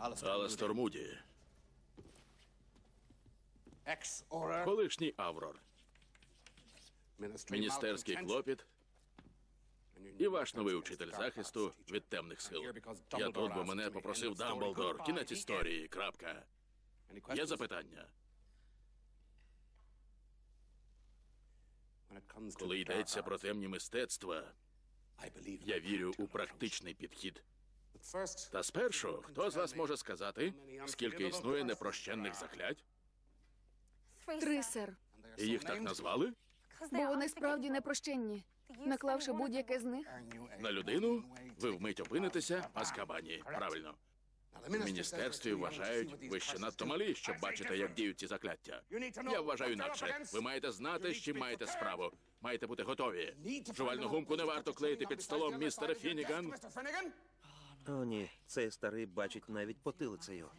Аластор Муді, колишній Аврор, міністерський клопіт і ваш новий учитель захисту від темних сил. Я тут, бо мене попросив Дамблдор. Кінець історії. Крапка. Є запитання. Коли йдеться про темні мистецтва, я вірю у практичний підхід. Та спершу, хто з вас може сказати, скільки існує непрощенних заклять? Три, сер. І їх так назвали? Бо вони справді непрощенні. Наклавши будь-яке з них, На людину ви вмить опинитеся в Аскабані. Правильно. В міністерстві вважають, ви ще надто малі, щоб бачити, як діють ці закляття. Я вважаю інакше. Ви маєте знати, з чим маєте справу. Маєте бути готові. Жувальну гумку не варто клеїти під столом, містере Фініган. О, ні, цей старий бачить навіть потилицею.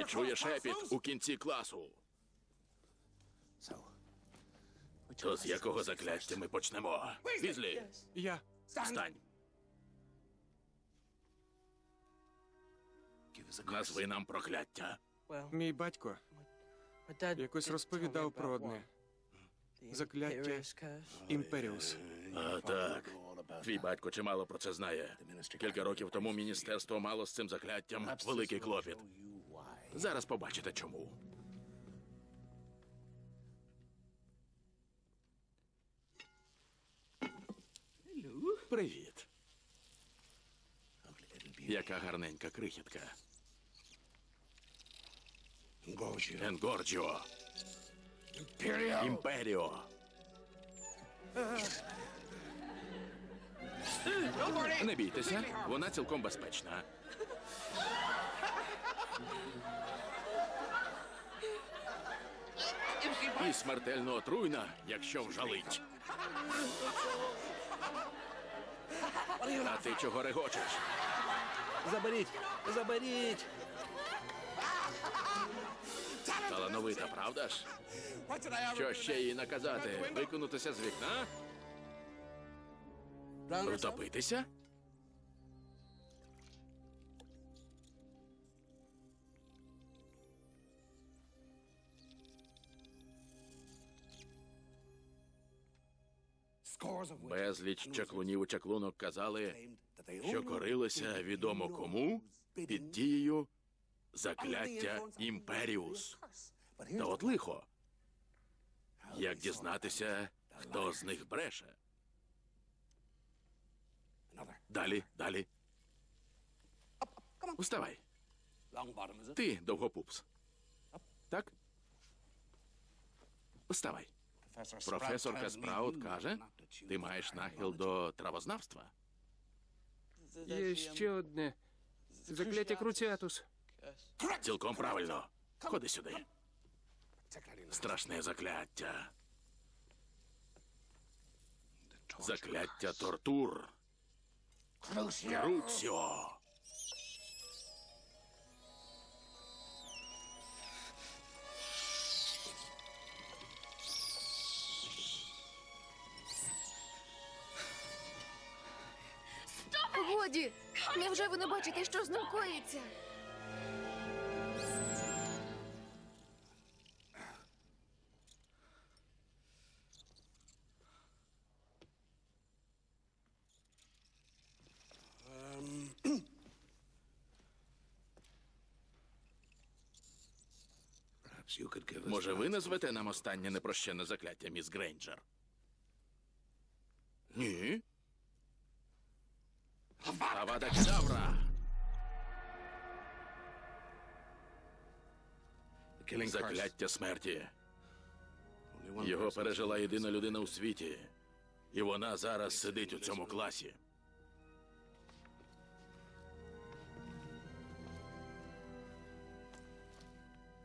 І чує шепіт у кінці класу. То з якого закляття ми почнемо? Візлі, Я. стань. Назви нам прокляття. Мій батько якось розповідав про одне закляття Імперіус. А так. Твій батько чимало про це знає. Кілька років тому міністерство мало з цим закляттям великий клопіт. Зараз побачите чому. Привіт. Яка гарненька крихітка. Енгорджіо. Імперіо. Не бійтеся, вона цілком безпечна. І смертельно отруйна, якщо вжалить. А ти чого регочеш? Заберіть! Заберіть! Талановита, правда ж? Що ще їй наказати? Виконутися з вікна? Втопитися? Безліч чаклунів і чаклунок казали, що корилися відомо кому під дією закляття Імперіус. Та от лихо. Як дізнатися, хто з них бреше? Далі, далі. Уставай. Ти довгопупс. Так? Уставай. Професорка Спраут каже, ти маєш нахил до травознавства. Є ще одне закляття Круціатус. Цілком правильно. Ходи сюди. Страшне закляття. Закляття тортур. Круціо. годі! Невже ви не бачите, що з? Може, ви назвете нам останнє непрощенне закляття, міс Грейнджер? Ні. Авада Кедавра! Закляття смерті. Його пережила єдина людина у світі. І вона зараз сидить у цьому класі.